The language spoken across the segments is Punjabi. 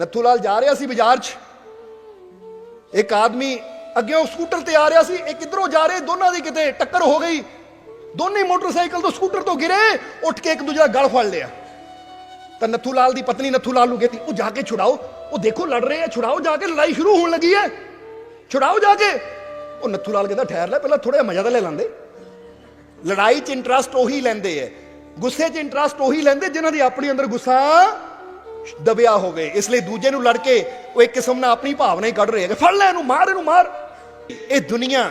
ਨੱਥੂ ਲਾਲ ਜਾ ਰਿਹਾ ਸੀ ਬਾਜ਼ਾਰ 'ਚ। ਇੱਕ ਆਦਮੀ ਅੱਗੇ ਸਕੂਟਰ ਤੇ ਆ ਰਿਹਾ ਸੀ ਇਹ ਇਧਰੋਂ ਜਾ ਰਹੇ, ਦੋਨਾਂ ਦੀ ਕਿਤੇ ਟੱਕਰ ਹੋ ਗਈ। ਦੋਨੇ ਮੋਟਰਸਾਈਕਲ ਤੋਂ ਸਕੂਟਰ ਤੋਂ ਗਿਰੇ, ਉੱਠ ਕੇ ਇੱਕ ਦੂਜੇ ਦਾ ਗਲ ਫੜ ਲਿਆ। ਤਾਂ ਨੱਥੂ ਲਾਲ ਦੀ ਪਤਨੀ ਨੱਥੂ ਲਾਲ ਨੂੰ ਕਹਿੰਦੀ ਉਹ ਜਾ ਕੇ ਛੁਡਾਓ, ਉਹ ਦੇਖੋ ਲੜ ਰਹੇ ਆ, ਛੁਡਾਓ ਜਾ ਕੇ, ਲੜਾਈ ਸ਼ੁਰੂ ਹੋਣ ਲੱਗੀ ਹੈ। ਛੁਡਾਓ ਜਾ ਕੇ। ਉਹ ਨੱਥੂ ਲਾਲ ਕਹਿੰਦਾ, ਠਹਿਰ ਲੈ, ਪਹਿਲਾਂ ਥੋੜਾ ਮਜ਼ਾ ਤਾਂ ਲੈ ਲੈਂਦੇ। ਲੜਾਈ 'ਚ ਇੰਟਰਸਟ ਉਹੀ ਲੈਂਦੇ ਐ। ਗੁੱਸੇ 'ਚ ਇੰਟਰਸਟ ਉਹੀ ਲੈਂਦੇ, ਜਿਨ੍ਹਾਂ ਦੀ ਆਪਣੀ ਅੰਦਰ ਗੁੱਸਾ ਦਬਿਆ ਹੋਵੇ ਇਸ ਲਈ ਦੂਜੇ ਨੂੰ ਲੜ ਕੇ ਉਹ ਇੱਕ ਕਿਸਮ ਨਾਲ ਆਪਣੀ ਭਾਵਨਾ ਹੀ ਕੱਢ ਰਹੇ ਹੈਗੇ। ਫੜ ਲੈ ਇਹਨੂੰ, ਮਾਰ ਇਹਨੂੰ ਮਾਰ। ਇਹ ਦੁਨੀਆ,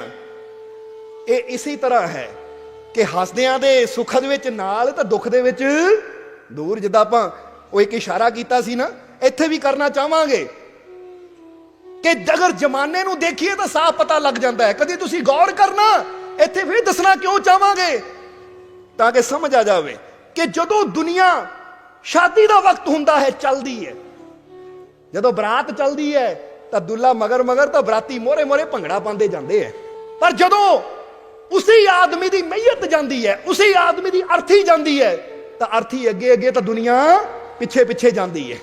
ਇਹ ਇਸੇ ਤਰ੍ਹਾਂ ਹੈ ਕਿ ਹੱਸਦਿਆਂ ਦੇ ਸੁੱਖ ਦੇ ਵਿੱਚ ਨਾਲ ਤਾਂ ਦੁੱਖ ਦੇ ਵਿੱਚ ਦੂਰ। ਜਿੱਦਾਂ ਆਪਾਂ ਉਹ ਇੱਕ ਇਸ਼ਾਰਾ ਕੀਤਾ ਸੀ ਨਾ, ਇੱਥੇ ਵੀ ਕਰਨਾ ਚਾਹਾਂਗੇ ਕਿ ਅਗਰ ਜਮਾਨੇ ਨੂੰ ਦੇਖੀਏ ਤਾਂ ਸਾਫ਼ ਪਤਾ ਲੱਗ ਜਾਂਦਾ ਹੈ। ਕਦੀ ਤੁਸੀਂ ਗੌਰ ਕਰਨਾ, ਇੱਥੇ ਫਿਰ ਦੱਸਣਾ ਕਿਉਂ ਚਾਹਾਂਗੇ? ਤਾਂ ਕਿ ਸਮਝ ਆ ਜਾਵੇ ਕਿ ਜਦੋਂ ਦੁਨੀਆ ਸ਼ਾਦੀ ਦਾ ਵਕਤ ਹੁੰਦਾ ਹੈ, ਚੱਲਦੀ ਹੈ ਜਦੋਂ ਬਰਾਤ ਚੱਲਦੀ ਹੈ ਤਾਂ ਦੁੱਲਾ ਮਗਰ ਮਗਰ ਤਾਂ ਬਰਾਤੀ ਮੋਰੇ ਮੋਰੇ ਭੰਗੜਾ ਪਾਉਂਦੇ ਜਾਂਦੇ ਹੈ ਪਰ ਜਦੋਂ ਉਸੇ ਆਦਮੀ ਦੀ ਮਈਤ ਜਾਂਦੀ ਹੈ ਉਸੇ ਆਦਮੀ ਦੀ ਅਰਥੀ ਜਾਂਦੀ ਹੈ ਤਾਂ ਅਰਥੀ ਅੱਗੇ ਅੱਗੇ ਤਾਂ ਦੁਨੀਆ ਪਿੱਛੇ ਪਿੱਛੇ ਜਾਂਦੀ ਹੈ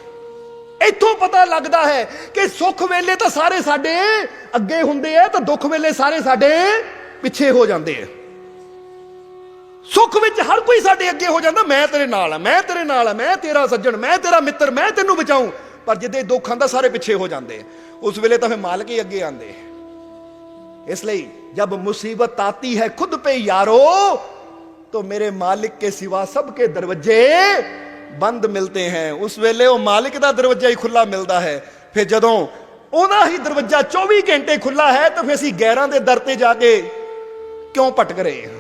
ਇੱਥੋਂ ਪਤਾ ਲੱਗਦਾ ਹੈ ਕਿ ਸੁੱਖ ਵੇਲੇ ਤਾਂ ਸਾਰੇ ਸਾਡੇ ਅੱਗੇ ਹੁੰਦੇ ਆ, ਤਾਂ ਦੁੱਖ ਵੇਲੇ ਸਾਰੇ ਸਾਡੇ ਪਿੱਛੇ ਹੋ ਜਾਂਦੇ ਆ। ਸੁੱਖ ਵਿੱਚ ਹਰ ਕੋਈ ਸਾਡੇ ਅੱਗੇ ਹੋ ਜਾਂਦਾ ਮੈਂ ਤੇਰੇ ਨਾਲ ਆ ਮੈਂ ਤੇਰੇ ਨਾਲ ਆ ਮੈਂ ਤੇਰਾ ਸੱਜਣ ਮੈਂ ਤੇਰਾ ਮਿੱਤਰ ਮੈਂ ਤੈਨੂੰ ਬਚਾਉਂ ਪਰ ਜਿੱਦੇ ਦੁੱਖ ਆਂਦਾ ਸਾਰੇ ਪਿੱਛੇ ਹੋ ਜਾਂਦੇ ਆ। ਉਸ ਵੇਲੇ ਤਾਂ ਫਿਰ ਮਾਲਕ ਹੀ ਅੱਗੇ ਆਂਦੇ ਇਸ ਲਈ ਜਬ ਮੁਸੀਬਤ ਆਤੀ ਹੈ खुद पे यारो तो मेरे मालिक के सिवा सबके दरवाजे ਬੰਦ ਮਿਲਤੇ हैं ਉਸ ਵੇਲੇ ਉਹ ਮਾਲਿਕ ਦਾ ਦਰਵਾਜ਼ਾ ਹੀ ਖੁੱਲਾ ਮਿਲਦਾ ਹੈ ਫਿਰ ਜਦੋਂ ਉਹਦਾ ਹੀ ਦਰਵਾਜ਼ਾ 24 ਘੰਟੇ ਖੁੱਲਾ ਹੈ ਤਾਂ ਫਿਰ ਅਸੀਂ ਗੈਰਾਂ ਦੇ ਦਰ ਤੇ ਜਾ ਕੇ ਕਿਉਂ ਭਟਕ ਰਹੇ ਹਾਂ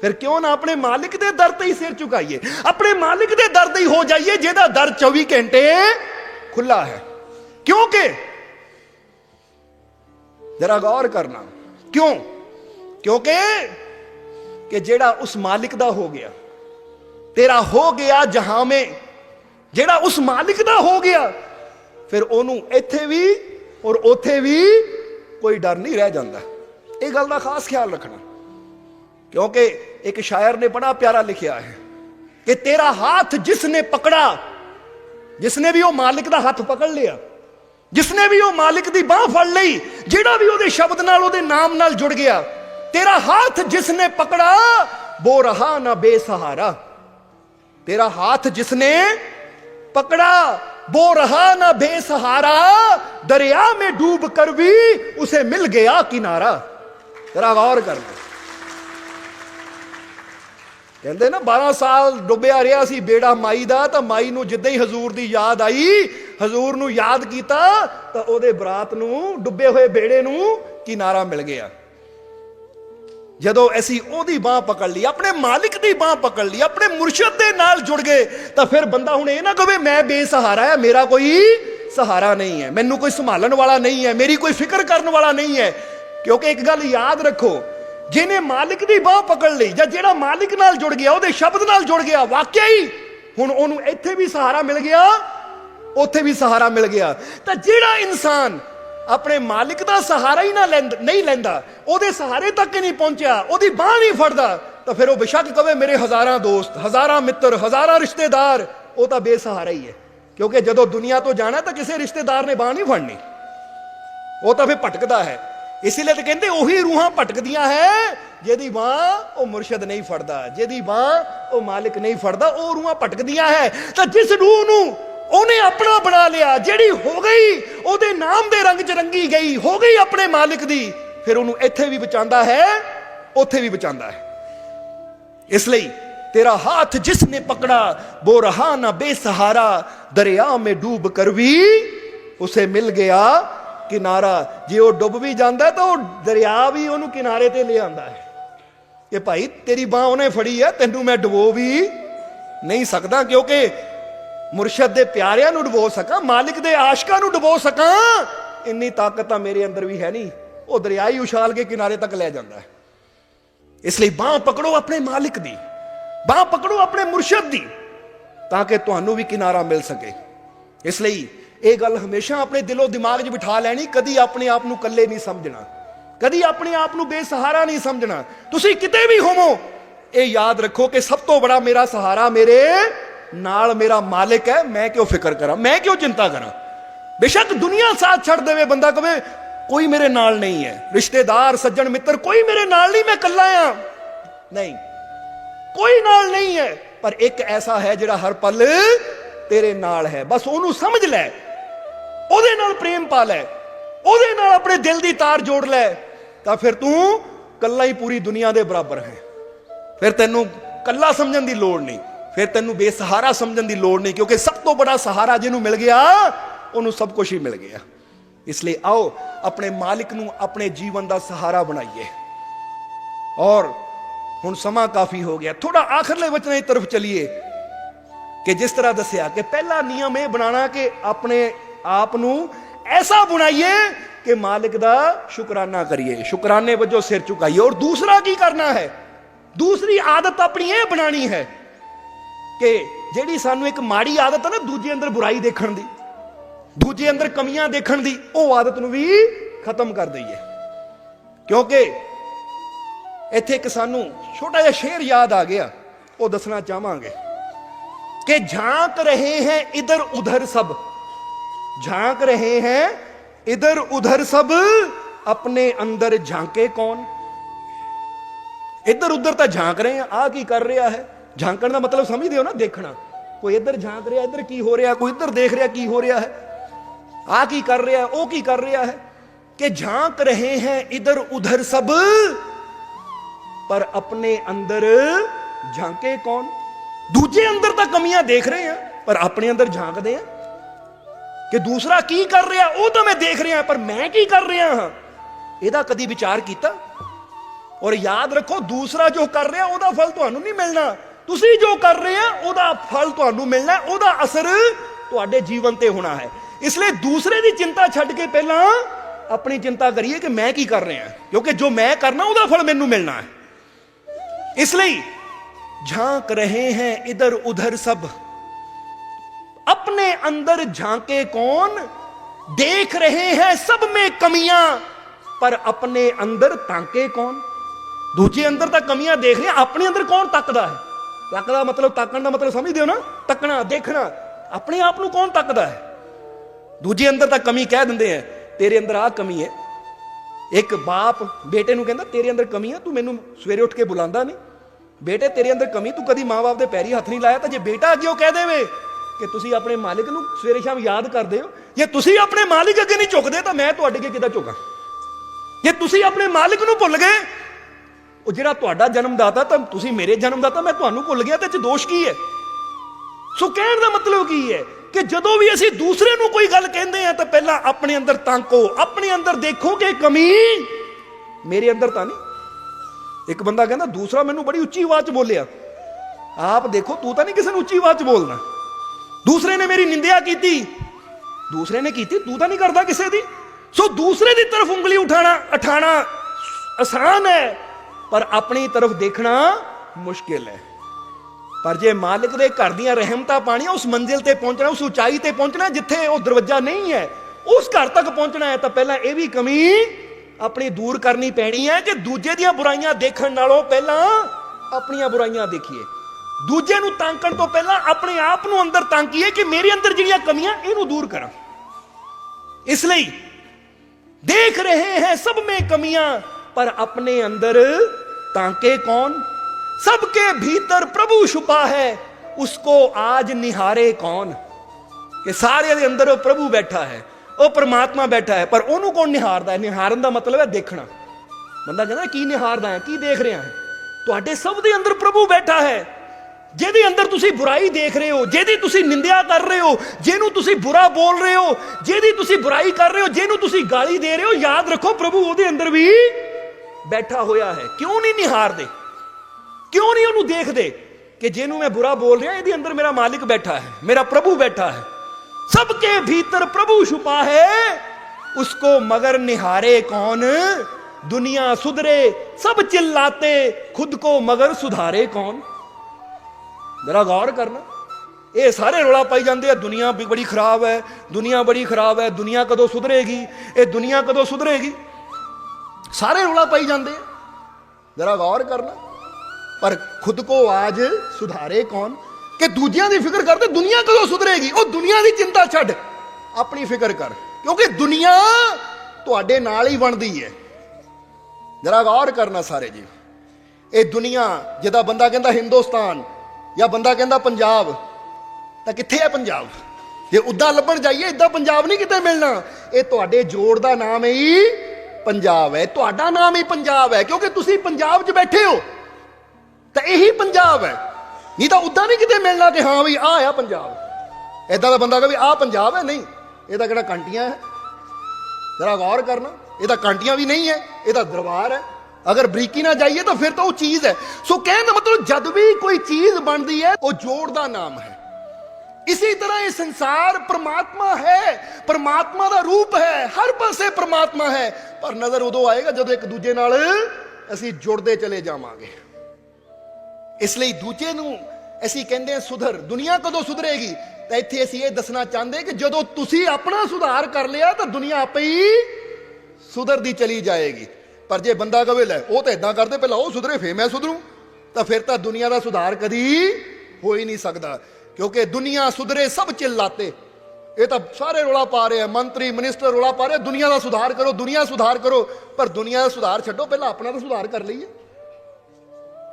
ਫਿਰ ਕਿਉਂ ਨਾ ਆਪਣੇ ਮਾਲਿਕ ਦੇ ਦਰ ਤੇ ਹੀ ਸਿਰ ਝੁਕਾਈਏ? ਆਪਣੇ ਮਾਲਿਕ ਦੇ ਦਰ ਤੇ ਹੀ ਹੋ ਜਾਈਏ, ਜਿਹਦਾ ਦਰ 24 ਘੰਟੇ ਖੁੱਲਾ ਹੈ। ਕਿਉਂਕਿ ਜਰਾ ਗੌਰ ਕਰਨਾ। ਕਿਉਂ? ਕਿਉਂਕਿ ਕਿ ਜਿਹੜਾ ਉਸ ਮਾਲਿਕ ਦਾ ਹੋ ਗਿਆ, ਤੇਰਾ ਹੋ ਗਿਆ ਜਹਾਂ ਮੇ ਜਿਹੜਾ ਉਸ ਮਾਲਿਕ ਦਾ ਹੋ ਗਿਆ, ਫਿਰ ਉਹਨੂੰ ਇੱਥੇ ਵੀ ਔਰ ਉੱਥੇ ਵੀ ਕੋਈ ਡਰ ਨਹੀਂ ਰਹਿ ਜਾਂਦਾ। ਇਹ ਗੱਲ ਦਾ ਖਾਸ ਖਿਆਲ ਰੱਖਣਾ। क्योंकि एक शायर ने बड़ा प्यारा लिखा है कि तेरा हाथ जिसने पकड़ा जिसने भी वो मालिक ਦਾ ਹੱਥ ਪਕੜ ਲਿਆ ਜਿਸਨੇ ਵੀ ਉਹ ਮਾਲਿਕ ਦੀ ਬਾਹ ਫੜ ਲਈ ਜਿਹੜਾ ਵੀ ਉਹਦੇ ਸ਼ਬਦ ਨਾਲ ਉਹਦੇ ਨਾਮ ਨਾਲ ਜੁੜ ਗਿਆ ਤੇਰਾ ਹੱਥ ਜਿਸਨੇ ਪਕੜਾ वो रहा ना बेसहारा तेरा हाथ जिसने पकड़ा वो रहा ना बेसहारा दरिया में डूब कर भी उसे मिल गया किनारा जरा गौर करना ਕਹਿੰਦੇ ਨਾ 12 ਸਾਲ ਡੁੱਬਿਆ ਰਿਹਾ ਸੀ ਬੇੜਾ ਮਾਈ ਦਾ, ਤਾਂ ਮਾਈ ਨੂੰ ਜਿੱਦਾਂ ਹੀ ਹਜ਼ੂਰ ਦੀ ਯਾਦ ਆਈ, ਹਜ਼ੂਰ ਨੂੰ ਯਾਦ ਕੀਤਾ, ਤਾਂ ਉਹਦੇ ਬਰਾਤ ਨੂੰ, ਡੁੱਬੇ ਹੋਏ ਬੇੜੇ ਨੂੰ ਕਿਨਾਰਾ ਮਿਲ ਗਿਆ। ਜਦੋਂ ਅਸੀਂ ਉਹਦੀ ਬਾਹ ਪਕੜ ਲਈ, ਆਪਣੇ ਮਾਲਿਕ ਦੀ ਬਾਹ ਪਕੜ ਲਈ, ਆਪਣੇ ਮੁਰਸ਼ਿਦ ਦੇ ਨਾਲ ਜੁੜ ਗਏ, ਤਾਂ ਫਿਰ ਬੰਦਾ ਹੁਣ ਇਹ ਨਾ ਕਹੇ, ਮੈਂ ਬੇਸਹਾਰਾ ਹਾਂ, ਮੇਰਾ ਕੋਈ ਸਹਾਰਾ ਨਹੀਂ ਹੈ, ਮੈਨੂੰ ਕੋਈ ਸੰਭਾਲਣ ਵਾਲਾ ਨਹੀਂ ਹੈ, ਮੇਰੀ ਕੋਈ ਫਿਕਰ ਕਰਨ ਵਾਲਾ ਨਹੀਂ ਹੈ। ਕਿਉਂਕਿ ਇੱਕ ਗੱਲ ਯਾਦ ਰੱਖੋ ਜਿਹਨੇ ਮਾਲਿਕ ਦੀ ਬਾਹ ਪਕੜ ਲਈ ਜਾਂ ਜਿਹੜਾ ਮਾਲਿਕ ਨਾਲ ਜੁੜ ਗਿਆ, ਉਹਦੇ ਸ਼ਬਦ ਨਾਲ ਜੁੜ ਗਿਆ, ਵਾਕਿਆ ਹੀ ਹੁਣ ਉਹਨੂੰ ਇੱਥੇ ਵੀ ਸਹਾਰਾ ਮਿਲ ਗਿਆ, ਉੱਥੇ ਵੀ ਸਹਾਰਾ ਮਿਲ ਗਿਆ। ਤਾਂ ਜਿਹੜਾ ਇਨਸਾਨ ਆਪਣੇ ਮਾਲਿਕ ਦਾ ਸਹਾਰਾ ਹੀ ਨਾ ਲੈਂਦਾ, ਨਹੀਂ ਲੈਂਦਾ, ਉਹਦੇ ਸਹਾਰੇ ਤੱਕ ਹੀ ਨਹੀਂ ਪਹੁੰਚਿਆ, ਉਹਦੀ ਬਾਹ ਨਹੀਂ ਫੜਦਾ, ਤਾਂ ਫਿਰ ਉਹ ਬਿਸ਼ੱਕ ਕਵੇ, ਮੇਰੇ ਹਜ਼ਾਰਾਂ ਦੋਸਤ, ਹਜ਼ਾਰਾਂ ਮਿੱਤਰ, ਹਜ਼ਾਰਾਂ ਰਿਸ਼ਤੇਦਾਰ, ਉਹ ਤਾਂ ਬੇਸਹਾਰਾ ਹੀ ਹੈ। ਕਿਉਂਕਿ ਜਦੋਂ ਦੁਨੀਆ ਤੋਂ ਜਾਣਾ ਤਾਂ ਕਿਸੇ ਰਿਸ਼ਤੇਦਾਰ ਨੇ ਬਾਹ ਨਹੀਂ ਫੜਨੀ। ਉਹ ਤਾਂ ਫਿਰ ਭਟਕਦਾ ਹੈ। ਇਸੇ ਲਈ ਤਾਂ ਕਹਿੰਦੇ ਉਹੀ ਰੂਹਾਂ ਭਟਕਦੀਆਂ ਹੈ ਜਿਹਦੀ ਬਾਹ ਉਹ ਮੁਰਸ਼ਿਦ ਨਹੀਂ ਫੜਦਾ ਜਿਹਦੀ ਬਾਹ ਉਹ ਮਾਲਿਕ ਨਹੀਂ ਫੜਦਾ ਉਹ ਰੂਹਾਂ ਭਟਕਦੀਆਂ ਹੈ ਤਾਂ ਜਿਸ ਰੂਹ ਨੂੰ ਉਹਨੇ ਆਪਣਾ ਬਣਾ ਲਿਆ ਜਿਹੜੀ ਹੋ ਗਈ ਉਹਦੇ ਨਾਮ ਦੇ ਰੰਗ 'ਚ ਰੰਗੀ ਗਈ ਹੋ ਗਈ ਆਪਣੇ ਮਾਲਿਕ ਦੀ ਫਿਰ ਉਹਨੂੰ ਇੱਥੇ ਵੀ ਬਚਾਉਂਦਾ ਹੈ ਉੱਥੇ ਵੀ ਬਚਾਉਂਦਾ ਹੈ ਇਸ ਲਈ तेरा हाथ जिसने पकड़ा वो रहा ना बेसहारा दरिया में डूब कर भी उसे मिल गया ਕਿਨਾਰਾ, ਜੇ ਉਹ ਡੁੱਬ ਵੀ ਜਾਂਦਾ ਤਾਂ ਉਹ ਦਰਿਆ ਵੀ ਉਹਨੂੰ ਕਿਨਾਰੇ ਤੇ ਲਿਆਉਂਦਾ ਹੈ। ਕਿ ਭਾਈ ਤੇਰੀ ਬਾਹ ਉਹਨੇ ਫੜੀ ਹੈ ਤੈਨੂੰ ਮੈਂ ਡੁਬੋ ਵੀ ਨਹੀਂ ਸਕਦਾ ਕਿਉਂਕਿ ਮੁਰਸ਼ਦ ਦੇ ਪਿਆਰਿਆਂ ਨੂੰ ਡੁਬੋ ਸਕਾਂ, ਮਾਲਿਕ ਦੇ ਆਸ਼ਕਾਂ ਨੂੰ ਡੁਬੋ ਸਕਾਂ, ਇੰਨੀ ਤਾਕਤ ਤਾਂ ਮੇਰੇ ਅੰਦਰ ਵੀ ਹੈ ਨਹੀਂ। ਉਹ ਦਰਿਆ ਹੀ ਉਛਾਲ ਕੇ ਕਿਨਾਰੇ ਤੱਕ ਲੈ ਜਾਂਦਾ ਹੈ। ਇਸ ਲਈ ਬਾਹ ਪਕੜੋ ਆਪਣੇ ਮਾਲਿਕ ਦੀ, ਬਾਹ ਪਕੜੋ ਆਪਣੇ ਮੁਰਸ਼ਦ ਦੀ, ਤਾਂ ਕਿ ਤੁਹਾਨੂੰ ਵੀ ਕਿਨਾਰਾ ਮਿਲ ਸਕੇ। ਇਸ ਲਈ ਇਹ ਗੱਲ ਹਮੇਸ਼ਾ ਆਪਣੇ ਦਿਲੋਂ ਦਿਮਾਗ 'ਚ ਬਿਠਾ ਲੈਣੀ, ਕਦੀ ਆਪਣੇ ਆਪ ਨੂੰ ਇਕੱਲੇ ਨਹੀਂ ਸਮਝਣਾ, ਕਦੀ ਆਪਣੇ ਆਪ ਨੂੰ ਬੇਸਹਾਰਾ ਨਹੀਂ ਸਮਝਣਾ। ਤੁਸੀਂ ਕਿਤੇ ਵੀ ਹੋਵੋ, ਇਹ ਯਾਦ ਰੱਖੋ ਕਿ ਸਭ ਤੋਂ ਬੜਾ ਮੇਰਾ ਸਹਾਰਾ ਮੇਰੇ ਨਾਲ ਮੇਰਾ ਮਾਲਿਕ ਹੈ। ਮੈਂ ਕਿਉਂ ਫਿਕਰ ਕਰਾਂ? ਮੈਂ ਕਿਉਂ ਚਿੰਤਾ ਕਰਾਂ? ਬੇਸ਼ੱਕ ਦੁਨੀਆ ਸਾਥ ਛੱਡ ਦੇਵੇ, ਬੰਦਾ ਕਵੇ, ਕੋਈ ਮੇਰੇ ਨਾਲ ਨਹੀਂ ਹੈ। ਰਿਸ਼ਤੇਦਾਰ, ਸੱਜਣ, ਮਿੱਤਰ, ਕੋਈ ਮੇਰੇ ਨਾਲ ਨਹੀਂ, ਮੈਂ ਇਕੱਲਾ ਆ ਨਹੀਂ, ਕੋਈ ਨਾਲ ਨਹੀਂ ਹੈ। ਪਰ ਇੱਕ ਐਸਾ ਹੈ ਜਿਹੜਾ ਹਰ ਪਲ ਤੇਰੇ ਨਾਲ ਹੈ। ਬਸ ਉਹਨੂੰ ਸਮਝ ਲੈ। ਉਹਦੇ ਨਾਲ ਪ੍ਰੇਮ ਪਾ ਲੈ, ਉਹਦੇ ਨਾਲ ਆਪਣੇ ਦਿਲ ਦੀ ਤਾਰ ਜੋੜ ਲੈ, ਤਾਂ ਫਿਰ ਤੂੰ ਕੱਲਾ ਹੀ ਪੂਰੀ ਦੁਨੀਆ ਦੇ ਬਰਾਬਰ ਹੈ। ਫਿਰ ਤੈਨੂੰ ਕੱਲਾ ਸਮਝਣ ਦੀ ਲੋੜ ਨਹੀਂ, ਫਿਰ ਤੈਨੂੰ ਬੇਸਹਾਰਾ ਸਮਝਣ ਦੀ ਲੋੜ ਨਹੀਂ, ਕਿਉਂਕਿ ਸਭ ਤੋਂ ਬੜਾ ਸਹਾਰਾ ਜਿਹਨੂੰ ਮਿਲ ਗਿਆ, ਉਹਨੂੰ ਸਭ ਕੁਝ ਹੀ ਮਿਲ ਗਿਆ। ਇਸ ਲਈ ਆਓ, ਆਪਣੇ ਮਾਲਿਕ ਨੂੰ ਆਪਣੇ ਜੀਵਨ ਦਾ ਸਹਾਰਾ ਬਣਾਈਏ। ਔਰ ਹੁਣ ਸਮਾਂ ਕਾਫੀ ਹੋ ਗਿਆ ਥੋੜਾ ਆਖਰਲੇ ਵਚਨਾਂ ਦੀ ਤਰਫ ਚਲੀਏ, ਕਿ ਜਿਸ ਤਰ੍ਹਾਂ ਦੱਸਿਆ ਕਿ ਪਹਿਲਾ ਨਿਯਮ ਇਹ ਬਣਾਣਾ ਕਿ ਆਪਣੇ ਆਪ ਨੂੰ ਐਸਾ ਬਣਾਈਏ ਕਿ ਮਾਲਕ ਦਾ ਸ਼ੁਕਰਾਨਾ ਕਰੀਏ। ਸ਼ੁਕਰਾਨੇ ਵਜੋਂ ਸਿਰ ਝੁਕਾਈਏ। ਔਰ ਦੂਸਰਾ ਕੀ ਕਰਨਾ ਹੈ? ਦੂਸਰੀ ਆਦਤ ਆਪਣੀ ਇਹ ਬਣਾਣੀ ਹੈ ਕਿ ਜਿਹੜੀ ਸਾਨੂੰ ਇੱਕ ਮਾੜੀ ਆਦਤ ਹੈ ਨਾ, ਦੂਜੇ ਅੰਦਰ ਬੁਰਾਈ ਦੇਖਣ ਦੀ, ਦੂਜੇ ਅੰਦਰ ਕਮੀਆਂ ਦੇਖਣ ਦੀ, ਉਹ ਆਦਤ ਨੂੰ ਵੀ ਖਤਮ ਕਰ ਦਈਏ। ਕਿਉਂਕਿ ਇੱਥੇ ਇੱਕ ਸਾਨੂੰ ਛੋਟਾ ਜਿਹਾ ਸ਼ੇਰ ਯਾਦ ਆ ਗਿਆ। ਉਹ ਦੱਸਣਾ ਚਾਹਾਂਗੇ ਕਿ ਝਾਂਕ ਰਹੇ ਹੈ ਇਧਰ ਉਧਰ ਸਭ। झांक रहे हैं इधर उधर सब अपने अंदर झांके कौन ਇੱਧਰ ਉੱਧਰ ਤਾਂ ਝਾਂਕ ਰਹੇ ਆ ਆ ਕੀ ਕਰ ਰਿਹਾ ਹੈ ਝਾਂਕਣ ਦਾ ਮਤਲਬ ਸਮਝਦੇ ਹੋ ਨਾ ਦੇਖਣਾ ਕੋਈ ਇੱਧਰ ਝਾਂਕ ਰਿਹਾ ਇੱਧਰ ਕੀ ਹੋ ਰਿਹਾ ਕੋਈ ਇੱਧਰ ਦੇਖ ਰਿਹਾ ਕੀ ਹੋ ਰਿਹਾ ਹੈ ਆ ਕੀ ਕਰ ਰਿਹਾ ਹੈ ਉਹ ਕੀ ਕਰ ਰਿਹਾ ਹੈ ਕਿ ਝਾਂਕ ਰਹੇ ਹੈ ਇਧਰ ਉਧਰ ਸਭ ਪਰ ਆਪਣੇ ਅੰਦਰ ਝਾਂਕੇ ਕੌਣ ਦੂਜੇ ਅੰਦਰ ਤਾਂ ਕਮੀਆਂ ਦੇਖ ਰਹੇ ਆ ਪਰ ਆਪਣੇ ਅੰਦਰ ਝਾਂਕਦੇ ਆ ਕਿ ਦੂਸਰਾ ਕੀ ਕਰ ਰਿਹਾ, ਉਹ ਤਾਂ ਮੈਂ ਦੇਖ ਰਿਹਾ, ਪਰ ਮੈਂ ਕੀ ਕਰ ਰਿਹਾ ਹਾਂ? ਇਹਦਾ ਕਦੀ ਵਿਚਾਰ ਕੀਤਾ? ਔਰ ਯਾਦ ਰੱਖੋ, ਦੂਸਰਾ ਜੋ ਕਰ ਰਿਹਾ, ਉਹਦਾ ਫਲ ਤੁਹਾਨੂੰ ਨਹੀਂ ਮਿਲਣਾ। ਤੁਸੀਂ ਜੋ ਕਰ ਰਹੇ ਆ ਉਹਦਾ ਫਲ ਤੁਹਾਨੂੰ ਮਿਲਣਾ, ਉਹਦਾ ਅਸਰ ਤੁਹਾਡੇ ਜੀਵਨ ਤੇ ਹੋਣਾ ਹੈ। ਇਸ ਲਈ ਦੂਸਰੇ ਦੀ ਚਿੰਤਾ ਛੱਡ ਕੇ ਪਹਿਲਾਂ ਆਪਣੀ ਚਿੰਤਾ ਕਰੀਏ ਕਿ ਮੈਂ ਕੀ ਕਰ ਰਿਹਾ ਕਿਉਂਕਿ ਜੋ ਮੈਂ ਕਰਨਾ, ਉਹਦਾ ਫਲ ਮੈਨੂੰ ਮਿਲਣਾ ਹੈ। ਇਸ ਲਈ, ਝਾਂਕ ਰਹੇ ਹੈ ਇਧਰ ਉਧਰ ਸਭ। अपने अंदर झांके कौन देख रहे हैं सब में कमियां पर अपने अंदर तांके कौन ਦੂਜੇ ਅੰਦਰ ਤਾਂ ਕਮੀਆਂ ਦੇਖ ਰਹੇ ਆ, ਆਪਣੇ ਅੰਦਰ ਕੌਣ ਤੱਕਦਾ ਹੈ ਤੱਕਦਾ ਮਤਲਬ ਤਾਕਣ ਦਾ ਮਤਲਬ ਸਮਝਦੇ ਹੋ ਨਾ ਤੱਕਣਾ ਦੇਖਣਾ ਆਪਣੇ ਆਪ ਨੂੰ ਕੌਣ ਤੱਕਦਾ ਹੈ ਦੂਜੇ ਅੰਦਰ ਤਾਂ ਕਮੀ ਕਹਿ ਦਿੰਦੇ ਆ ਤੇਰੇ ਅੰਦਰ ਆ ਕਮੀ ਹੈ ਇੱਕ ਬਾਪ ਬੇਟੇ ਨੂੰ ਕਹਿੰਦਾ ਤੇਰੇ ਅੰਦਰ ਕਮੀ ਹੈ ਤੂੰ ਮੈਨੂੰ ਸਵੇਰੇ ਉੱਠ ਕੇ ਬੁਲਾਉਂਦਾ ਨਹੀਂ ਬੇਟੇ ਤੇਰੇ ਅੰਦਰ ਕਮੀ ਤੂੰ ਕਦੀ ਮਾਂ-ਬਾਪ ਦੇ ਪੈਰੀ ਹੱਥ ਨਹੀਂ ਲਾਇਆ ਤਾਂ ਜੇ ਬੇਟਾ ਅੱਗੇ ਉਹ ਕਹਿ ਦੇਵੇ ਕਿ ਤੁਸੀਂ ਆਪਣੇ ਮਾਲਿਕ ਨੂੰ ਸਵੇਰੇ ਸ਼ਾਮ ਯਾਦ ਕਰਦੇ ਹੋ? ਜੇ ਤੁਸੀਂ ਆਪਣੇ ਮਾਲਿਕ ਅੱਗੇ ਨਹੀਂ ਝੁਕਦੇ, ਤਾਂ ਮੈਂ ਤੁਹਾਡੇ ਅੱਗੇ ਕਿੱਦਾਂ ਝੁਕਾਂ? ਜੇ ਤੁਸੀਂ ਆਪਣੇ ਮਾਲਿਕ ਨੂੰ ਭੁੱਲ ਗਏ, ਉਹ ਜਿਹੜਾ ਤੁਹਾਡਾ ਜਨਮਦਾਤਾ, ਤਾਂ ਤੁਸੀਂ ਮੇਰੇ ਜਨਮਦਾਤਾ, ਮੈਂ ਤੁਹਾਨੂੰ ਭੁੱਲ ਗਿਆ, ਤੇ ਚ ਦੋਸ਼ ਕੀ ਹੈ? ਸੋ ਕਹਿਣ ਦਾ ਮਤਲਬ ਕੀ ਹੈ ਕਿ ਜਦੋਂ ਵੀ ਅਸੀਂ ਦੂਸਰੇ ਨੂੰ ਕੋਈ ਗੱਲ ਕਹਿੰਦੇ ਆ ਤਾਂ ਪਹਿਲਾਂ ਆਪਣੇ ਅੰਦਰ ਤਾਂਕੋ ਆਪਣੇ ਅੰਦਰ ਦੇਖੋ ਕਿ ਕਮੀ ਮੇਰੇ ਅੰਦਰ ਤਾਂ ਨਹੀਂ। ਇੱਕ ਬੰਦਾ ਕਹਿੰਦਾ, ਦੂਸਰਾ ਮੈਨੂੰ ਬੜੀ ਉੱਚੀ ਆਵਾਜ਼ 'ਚ ਬੋਲਿਆ। ਆਪ ਦੇਖੋ, ਤੂੰ ਤਾਂ ਨਹੀਂ ਕਿਸੇ ਨੂੰ ਉੱਚੀ ਆਵਾਜ਼ 'ਚ ਬੋਲਣਾ। ਦੂਸਰੇ ਨੇ ਮੇਰੀ ਨਿੰਦਿਆ ਕੀਤੀ। ਦੂਸਰੇ ਨੇ ਕੀਤੀ, ਤੂੰ ਤਾਂ ਨਹੀਂ ਕਰਦਾ ਕਿਸੇ ਦੀ। ਸੋ ਦੂਸਰੇ ਦੀ ਤਰਫ ਉਂਗਲੀ ਉਠਾਣਾ ਉਠਾਣਾ ਆਸਾਨ ਹੈ, ਪਰ ਆਪਣੀ ਤਰਫ ਦੇਖਣਾ ਮੁਸ਼ਕਿਲ ਹੈ। ਪਰ ਜੇ ਮਾਲਕ ਦੇ ਘਰ ਦੀਆਂ ਰਹਿਮਤਾਂ ਪਾਣੀਆਂ, ਉਸ ਮੰਜ਼ਿਲ ਤੇ ਪਹੁੰਚਣਾ, ਉਸ ਉਚਾਈ ਤੇ ਪਹੁੰਚਣਾ, ਜਿੱਥੇ ਉਹ ਦਰਵਾਜ਼ਾ ਨਹੀਂ ਹੈ, ਉਸ ਘਰ ਤੱਕ ਪਹੁੰਚਣਾ ਹੈ, ਤਾਂ ਪਹਿਲਾਂ ਇਹ ਵੀ ਕਮੀ ਆਪਣੀ ਦੂਰ ਕਰਨੀ ਪੈਣੀ ਹੈ ਕਿ ਦੂਜੇ ਦੀਆਂ ਬੁਰਾਈਆਂ ਦੇਖਣ ਨਾਲੋਂ ਪਹਿਲਾਂ ਆਪਣੀਆਂ ਬੁਰਾਈਆਂ ਦੇਖੀਏ। ਦੂਜੇ ਨੂੰ ਤਾਂਕਣ ਤੋਂ ਪਹਿਲਾਂ ਆਪਣੇ ਆਪ ਨੂੰ ਅੰਦਰ ਤਾਂਕੀਏ ਕਿ ਮੇਰੇ ਅੰਦਰ ਜਿਹੜੀਆਂ ਕਮੀਆਂ ਇਹਨੂੰ ਦੂਰ ਕਰਾਂ ਇਸ ਲਈ देख रहे हैं सब में कमियां पर अपने अंदर तांके कौन सबके भीतर प्रभु छुपा है उसको आज निहारे कौन ਕਿ ਸਾਰਿਆਂ ਦੇ ਅੰਦਰ ਉਹ ਪ੍ਰਭੂ ਬੈਠਾ ਹੈ ਉਹ ਪ੍ਰਮਾਤਮਾ ਬੈਠਾ ਹੈ ਪਰ ਉਹਨੂੰ ਕੌਣ ਨਿਹਾਰਦਾ ਹੈ ਨਿਹਾਰਨ ਦਾ ਮਤਲਬ ਹੈ ਦੇਖਣਾ ਬੰਦਾ ਕਹਿੰਦਾ ਕੀ ਨਿਹਾਰਦਾ ਹੈ ਕੀ ਦੇਖ ਰਿਹਾ ਹੈ ਤੁਹਾਡੇ ਸਭ ਦੇ ਅੰਦਰ ਪ੍ਰਭੂ ਬੈਠਾ ਹੈ ਜਿਹਦੇ ਅੰਦਰ ਤੁਸੀਂ ਬੁਰਾਈ ਦੇਖ ਰਹੇ ਹੋ ਜਿਹਦੀ ਤੁਸੀਂ ਨਿੰਦਿਆ ਕਰ ਰਹੇ ਹੋ ਜਿਹਨੂੰ ਤੁਸੀਂ ਬੁਰਾ ਬੋਲ ਰਹੇ ਹੋ ਜਿਹਦੀ ਤੁਸੀਂ ਬੁਰਾਈ ਕਰ ਰਹੇ ਹੋ ਜਿਹਨੂੰ ਤੁਸੀਂ ਗਾਲੀ ਦੇ ਰਹੇ ਹੋ ਯਾਦ ਰੱਖੋ ਪ੍ਰਭੂ ਉਹਦੇ ਅੰਦਰ ਵੀ ਬੈਠਾ ਹੋਇਆ ਹੈ ਕਿਉਂ ਨਹੀਂ ਨਿਹਾਰਦੇ ਕਿਉਂ ਨਹੀਂ ਉਹਨੂੰ ਦੇਖਦੇ ਕਿ ਜਿਹਨੂੰ ਮੈਂ ਬੁਰਾ ਬੋਲ ਰਿਹਾ ਇਹਦੇ ਅੰਦਰ ਮੇਰਾ ਮਾਲਿਕ ਬੈਠਾ ਹੈ ਮੇਰਾ ਪ੍ਰਭੂ ਬੈਠਾ ਹੈ सबके भीतर प्रभु छुपा है उसको मगर निहारे कौन दुनिया सुधरे सब चिल्लाते खुद को मगर सुधारे कौन ਜਰਾ ਗੌਰ ਕਰਨਾ। ਇਹ ਸਾਰੇ ਰੋਲਾ ਪਾਈ ਜਾਂਦੇ ਆ, ਦੁਨੀਆ ਬੜੀ ਖਰਾਬ ਹੈ, ਦੁਨੀਆ ਬੜੀ ਖਰਾਬ ਹੈ, ਦੁਨੀਆ ਕਦੋਂ ਸੁਧਰੇਗੀ, ਇਹ ਦੁਨੀਆ ਕਦੋਂ ਸੁਧਰੇਗੀ? ਸਾਰੇ ਰੋਲਾ ਪਾਈ ਜਾਂਦੇ ਆ। ਜਰਾ ਗੌਰ ਕਰਨਾ। ਪਰ ਖੁਦ ਕੋ ਆਜ ਸੁਧਾਰੇ ਕੌਣ? ਕਿ ਦੂਜਿਆਂ ਦੀ ਫਿਕਰ ਕਰਦੇ ਦੁਨੀਆ ਕਦੋਂ ਸੁਧਰੇਗੀ? ਉਹ ਦੁਨੀਆ ਦੀ ਚਿੰਤਾ ਛੱਡ। ਆਪਣੀ ਫਿਕਰ ਕਰ। ਕਿਉਂਕਿ ਦੁਨੀਆ ਤੁਹਾਡੇ ਨਾਲ ਹੀ ਬਣਦੀ ਹੈ। ਜਰਾ ਗੌਰ ਕਰਨਾ ਸਾਰੇ ਜੀ। ਇਹ ਦੁਨੀਆ, ਜਿਹਦਾ ਬੰਦਾ ਕਹਿੰਦਾ ਹਿੰਦੁਸਤਾਨ ਜਾਂ ਬੰਦਾ ਕਹਿੰਦਾ ਪੰਜਾਬ, ਤਾਂ ਕਿੱਥੇ ਹੈ ਪੰਜਾਬ? ਜੇ ਉੱਦਾਂ ਲੱਭਣ ਜਾਈਏ, ਇਦਾਂ ਪੰਜਾਬ ਨਹੀਂ ਕਿਤੇ ਮਿਲਣਾ। ਇਹ ਤੁਹਾਡੇ ਜੋੜ ਦਾ ਨਾਮ ਹੀ ਪੰਜਾਬ ਹੈ। ਤੁਹਾਡਾ ਨਾਮ ਹੀ ਪੰਜਾਬ ਹੈ, ਕਿਉਂਕਿ ਤੁਸੀਂ ਪੰਜਾਬ 'ਚ ਬੈਠੇ ਹੋ। ਤਾਂ ਇਹੀ ਪੰਜਾਬ ਹੈ। ਨਹੀਂ ਤਾਂ ਉਦਾਂ ਨਹੀਂ ਕਿਤੇ ਮਿਲਣਾ ਕਿ ਹਾਂ ਵੀ ਆਹ ਆ ਪੰਜਾਬ। ਇਦਾਂ ਦਾ ਬੰਦਾ ਕਹੇ ਵੀ ਆਹ ਪੰਜਾਬ ਹੈ, ਨਹੀਂ। ਇਹ ਤਾਂ ਕਿਹੜਾ ਕੰਟੀਆਂ ਹੈ। ਜਰਾ ਗੌਰ ਕਰਨਾ। ਇਹ ਤਾਂ ਕਾਂਟੀਆਂ ਵੀ ਨਹੀਂ ਹੈ, ਇਹ ਤਾਂ ਦਰਬਾਰ ਹੈ। ਅਗਰ ਬਰੀਕੀ ਨਾਲ ਜਾਈਏ ਤਾਂ ਫਿਰ ਤਾਂ ਉਹ ਚੀਜ਼ ਹੈ। ਸੋ ਕਹਿਣ ਦਾ ਮਤਲਬ ਜਦ ਵੀ ਕੋਈ ਚੀਜ਼ ਬਣਦੀ ਹੈ, ਉਹ ਜੋੜ ਦਾ ਨਾਮ ਹੈ। ਇਸੇ ਤਰ੍ਹਾਂ ਇਹ ਸੰਸਾਰ ਪ੍ਰਮਾਤਮਾ ਹੈ। ਪ੍ਰਮਾਤਮਾ ਦਾ ਰੂਪ ਹੈ। ਹਰ ਪਾਸੇ ਪ੍ਰਮਾਤਮਾ ਹੈ। ਪਰ ਨਜ਼ਰ ਉਦੋਂ ਆਏਗਾ ਜਦੋਂ ਇੱਕ ਦੂਜੇ ਨਾਲ ਅਸੀਂ ਜੁੜਦੇ ਚਲੇ ਜਾਵਾਂਗੇ। ਇਸ ਲਈ ਦੂਜੇ ਨੂੰ ਅਸੀਂ ਕਹਿੰਦੇ ਹਾਂ, ਸੁਧਰ। ਦੁਨੀਆ ਕਦੋਂ ਸੁਧਰੇਗੀ? ਤਾਂ ਇੱਥੇ ਅਸੀਂ ਇਹ ਦੱਸਣਾ ਚਾਹੁੰਦੇ ਕਿ ਜਦੋਂ ਤੁਸੀਂ ਆਪਣਾ ਸੁਧਾਰ ਕਰ ਲਿਆ ਤਾਂ ਦੁਨੀਆ ਆਪੇ ਹੀ ਸੁਧਰਦੀ ਚਲੀ ਜਾਏਗੀ। ਪਰ ਜੇ ਬੰਦਾ ਕਵੇ ਲੈ ਉਹ ਤਾਂ ਇਦਾਂ ਕਰਦੇ ਪਹਿਲਾਂ ਉਹ ਸੁਧਰੇ ਫੇਰ ਮੈਂ ਸੁਧਰੂ। ਤਾਂ ਫਿਰ ਤਾਂ ਦੁਨੀਆ ਦਾ ਸੁਧਾਰ ਕਦੀ ਹੋ ਹੀ ਨਹੀਂ ਸਕਦਾ। ਕਿਉਂਕਿ ਦੁਨੀਆ ਸੁਧਰੇ ਸਭ ਚਿল্ਲਾਤੇ ਇਹ ਤਾਂ ਸਾਰੇ ਰੋਲਾ ਪਾ ਰਹੇ ਆ ਮੰਤਰੀ ਮਿਨਿਸਟਰ ਰੋਲਾ ਪਾ ਰਹੇ ਆ, ਦੁਨੀਆ ਦਾ ਸੁਧਾਰ ਕਰੋ ਦੁਨੀਆ ਸੁਧਾਰ ਕਰੋ। ਪਰ ਦੁਨੀਆ ਦਾ ਸੁਧਾਰ ਛੱਡੋ ਪਹਿਲਾਂ ਆਪਣਾ ਤਾਂ ਸੁਧਾਰ ਕਰ ਲਈਏ।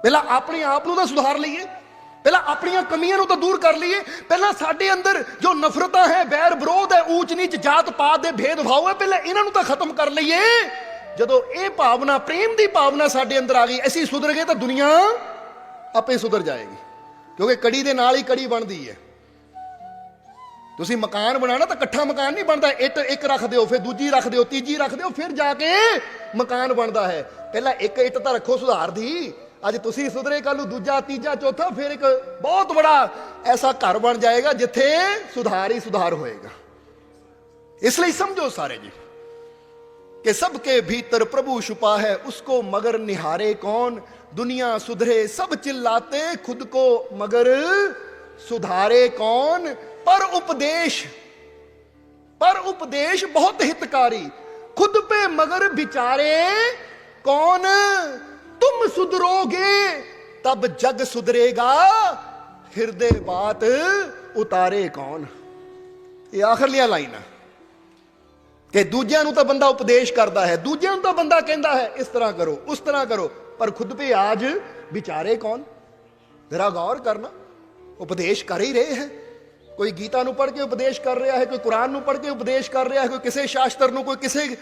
ਪਹਿਲਾਂ ਆਪਣੇ ਆਪ ਨੂੰ ਤਾਂ ਸੁਧਾਰ ਲਈਏ। ਪਹਿਲਾਂ ਆਪਣੀਆਂ ਕਮੀਆਂ ਨੂੰ ਤਾਂ ਦੂਰ ਕਰ ਲਈਏ। ਪਹਿਲਾਂ ਸਾਡੇ ਅੰਦਰ ਜੋ ਨਫ਼ਰਤਾਂ ਹੈ ਵੈਰ ਵਿਰੋਧ ਹੈ ਊਚ ਨੀਚ ਜਾਤ ਪਾਤ ਦੇ ਭੇਦਭਾਵ ਹੈ ਪਹਿਲਾਂ ਇਹਨਾਂ ਨੂੰ ਤਾਂ ਖਤਮ ਕਰ ਲਈਏ। ਜਦੋਂ ਇਹ ਭਾਵਨਾ, ਪ੍ਰੇਮ ਦੀ ਭਾਵਨਾ ਸਾਡੇ ਅੰਦਰ ਆ ਗਈ, ਅਸੀਂ ਸੁਧਰ ਗਏ ਤਾਂ ਦੁਨੀਆ ਆਪੇ ਸੁਧਰ ਜਾਏਗੀ। ਕਿਉਂਕਿ ਕੜੀ ਦੇ ਨਾਲ ਹੀ ਕੜੀ ਬਣਦੀ ਹੈ। ਤੁਸੀਂ ਮਕਾਨ ਬਣਾਣਾ ਤਾਂ ਇਕੱਠਾ ਮਕਾਨ ਨਹੀਂ ਬਣਦਾ, ਇੱਟ ਇੱਕ ਰੱਖ ਦਿਓ, ਫਿਰ ਦੂਜੀ ਰੱਖ ਦਿਓ, ਤੀਜੀ ਰੱਖ ਦਿਓ, ਫਿਰ ਜਾ ਕੇ ਮਕਾਨ ਬਣਦਾ ਹੈ। ਪਹਿਲਾਂ ਇੱਕ ਇੱਟ ਤਾਂ ਰੱਖੋ ਸੁਧਾਰ ਦੀ। ਅੱਜ ਤੁਸੀਂ ਸੁਧਰੇ ਕੱਲ ਨੂੰ ਦੂਜਾ, ਤੀਜਾ, ਚੌਥਾ, ਫਿਰ ਇੱਕ ਬਹੁਤ ਬੜਾ ਐਸਾ ਘਰ ਬਣ ਜਾਏਗਾ ਜਿੱਥੇ ਸੁਧਾਰ ਹੀ ਸੁਧਾਰ ਹੋਏਗਾ। ਇਸ ਲਈ ਸਮਝੋ ਸਾਰੇ ਜੀ। कि सबके भीतर प्रभु छुपा है उसको मगर निहारे कौन? दुनिया सुधरे, सब चिल्लाते खुद को मगर सुधारे कौन? पर उपदेश पर उपदेश बहुत हितकारी। खुद पे मगर बिचारे कौन? तुम सुधरोगे, तब जग सुधरेगा हृदय बात उतारे कौन? ये आखिरलियाँ लाइना ਕਿ ਦੂਜਿਆਂ ਨੂੰ ਤਾਂ ਬੰਦਾ ਉਪਦੇਸ਼ ਕਰਦਾ ਹੈ, ਦੂਜਿਆਂ ਨੂੰ ਤਾਂ ਬੰਦਾ ਕਹਿੰਦਾ ਹੈ, ਇਸ ਤਰ੍ਹਾਂ ਕਰੋ, ਉਸ ਤਰ੍ਹਾਂ ਕਰੋ। ਪਰ ਖੁਦ ਪੇ ਆਜ ਵਿਚਾਰੇ ਕੌਣ? ਜ਼ਰਾ ਗੌਰ ਕਰਨਾ, ਉਪਦੇਸ਼ ਕਰ ਹੀ ਰਹੇ ਹੈ। ਕੋਈ ਗੀਤਾ ਨੂੰ ਪੜ੍ਹ ਕੇ ਉਪਦੇਸ਼ ਕਰ ਰਿਹਾ ਹੈ, ਕੋਈ ਕੁਰਾਨ ਨੂੰ ਪੜ੍ਹ ਕੇ ਉਪਦੇਸ਼ ਕਰ ਰਿਹਾ ਹੈ, ਕੋਈ ਕਿਸੇ ਸ਼ਾਸਤਰ ਨੂੰ, ਕੋਈ ਕਿਸੇ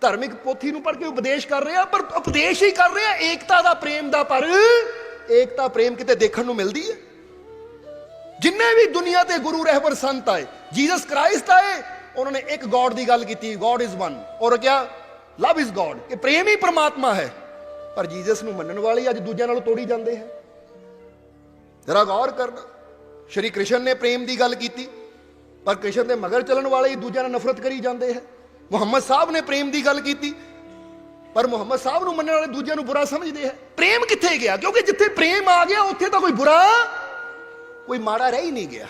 ਧਾਰਮਿਕ ਪੋਥੀ ਨੂੰ ਪੜ੍ਹ ਕੇ ਉਪਦੇਸ਼ ਕਰ ਰਿਹਾ, ਪਰ ਉਪਦੇਸ਼ ਹੀ ਕਰ ਰਿਹਾ, ਏਕਤਾ ਦਾ ਪ੍ਰੇਮ ਦਾ, ਪਰ ਏਕਤਾ ਪ੍ਰੇਮ ਕਿਤੇ ਦੇਖਣ ਨੂੰ ਮਿਲਦੀ ਹੈ। ਜਿੰਨੇ ਵੀ ਦੁਨੀਆ ਤੇ ਗੁਰੂ ਰਹਿਬਰ ਸੰਤ ਆਏ, ਜੀਸਸ ਕ੍ਰਾਈਸਟ ਆਏ ਉਹਨਾਂ ਨੇ ਇੱਕ ਗੋਡ ਦੀ ਗੱਲ ਕੀਤੀ ਗੋਡ ਇਜ਼ ਵਨ ਔਰ ਕਿਹਾ ਲਵ ਇਜ਼ ਗੋਡ ਕਿ ਪ੍ਰੇਮ ਹੀ ਪਰਮਾਤਮਾ ਹੈ ਪਰ ਜੀਸਸ ਨੂੰ ਮੰਨਣ ਵਾਲੇ ਅੱਜ ਦੂਜਿਆਂ ਨਾਲੋਂ ਤੋੜੀ ਜਾਂਦੇ ਹੈ ਜਰਾ ਗੌਰ ਕਰਨਾ ਸ਼੍ਰੀ ਕ੍ਰਿਸ਼ਨ ਨੇ ਪ੍ਰੇਮ ਦੀ ਗੱਲ ਕੀਤੀ ਪਰ ਕ੍ਰਿਸ਼ਨ ਦੇ ਮਗਰ ਚੱਲਣ ਵਾਲੇ ਹੀ ਦੂਜਿਆਂ ਨਾਲ ਨਫ਼ਰਤ ਕਰੀ ਜਾਂਦੇ ਹੈ ਮੁਹੰਮਦ ਸਾਹਿਬ ਨੇ ਪ੍ਰੇਮ ਦੀ ਗੱਲ ਕੀਤੀ ਪਰ ਮੁਹੰਮਦ ਸਾਹਿਬ ਨੂੰ ਮੰਨਣ ਵਾਲੇ ਦੂਜਿਆਂ ਨੂੰ ਬੁਰਾ ਸਮਝਦੇ ਹੈ ਪ੍ਰੇਮ ਕਿੱਥੇ ਗਿਆ ਕਿਉਂਕਿ ਜਿੱਥੇ ਪ੍ਰੇਮ ਆ ਗਿਆ ਉੱਥੇ ਤਾਂ ਕੋਈ ਬੁਰਾ ਕੋਈ ਮਾੜਾ ਰਹਿ ਹੀ ਨਹੀਂ ਗਿਆ